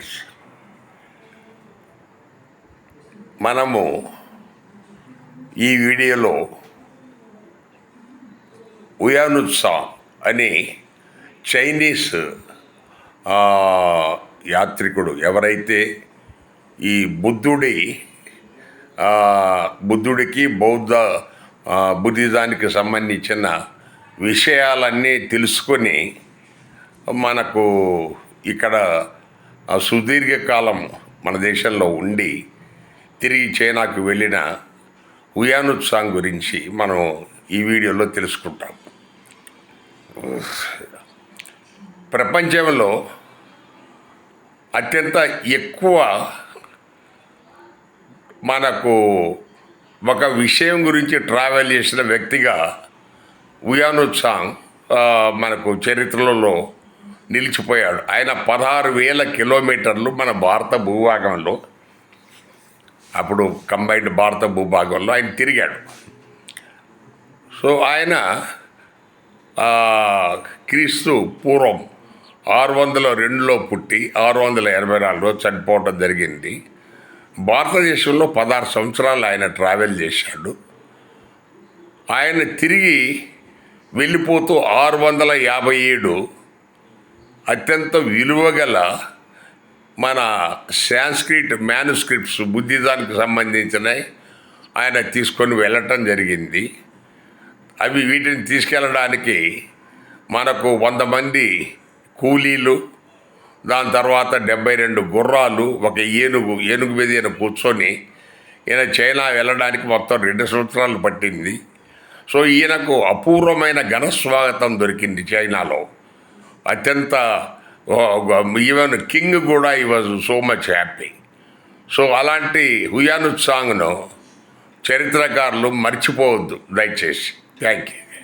Friends మనము ఈ వీడియోలో ఉయానుత్సా అని చైనీస్ యాత్రికుడు ఎవరైతే ఈ బుద్ధుడి బుద్ధుడికి బౌద్ధ బుద్ధిజానికి సంబంధించిన విషయాలన్నీ తెలుసుకొని మనకు ఇక్కడ ఆ సుదీర్ఘకాలం మన దేశంలో ఉండి తిరిగి చైనాకు వెళ్ళిన ఉయానుత్సాంగ్ గురించి మనం ఈ వీడియోలో తెలుసుకుంటాం. ప్రపంచంలో అత్యంత ఎక్కువ మనకు ఒక విషయం గురించి ట్రావెల్ చేసిన వ్యక్తిగా ఉయానుత్సాంగ్ మనకు చరిత్రలలో నిలిచిపోయాడు. ఆయన పదహారు వేల కిలోమీటర్లు మన భారత భూభాగంలో. అప్పుడు కంబైన్డ్ భారత భూభాగంలో ఆయన తిరిగాడు. సో ఆయన క్రీస్తు పూర్వం ఆరు వందల రెండులో పుట్టి ఆరు వందల ఎనభై నాలుగులో చనిపోవడం జరిగింది. భారతదేశంలో పదహారు సంవత్సరాలు ఆయన ట్రావెల్ చేశాడు. ఆయన తిరిగి వెళ్ళిపోతూ ఆరు వందల యాభై ఏడు అత్యంత విలువగల మన సాంస్క్రిట్ మ్యానుస్క్రిప్ట్స్ బుద్ధిజానికి సంబంధించినవి ఆయన తీసుకొని వెళ్ళటం జరిగింది. అవి వీటిని తీసుకెళ్ళడానికి మనకు వంద మంది కూలీలు దాని తర్వాత డెబ్బై రెండు గుర్రాలు ఒక ఏనుగు ఏనుగు మీద ఈయన కూర్చొని ఈయన చైనా వెళ్ళడానికి మొత్తం రెండు సంవత్సరాలు పట్టింది. సో ఈయనకు అపూర్వమైన ఘన స్వాగతం దొరికింది చైనాలో. అత్యంత ఈవెన్ కింగ్ కూడా ఈ was so much happy so అలాంటి హుయానుత్సాంగ్ను చరిత్రకారులు మర్చిపోవద్దు దయచేసి. Thank you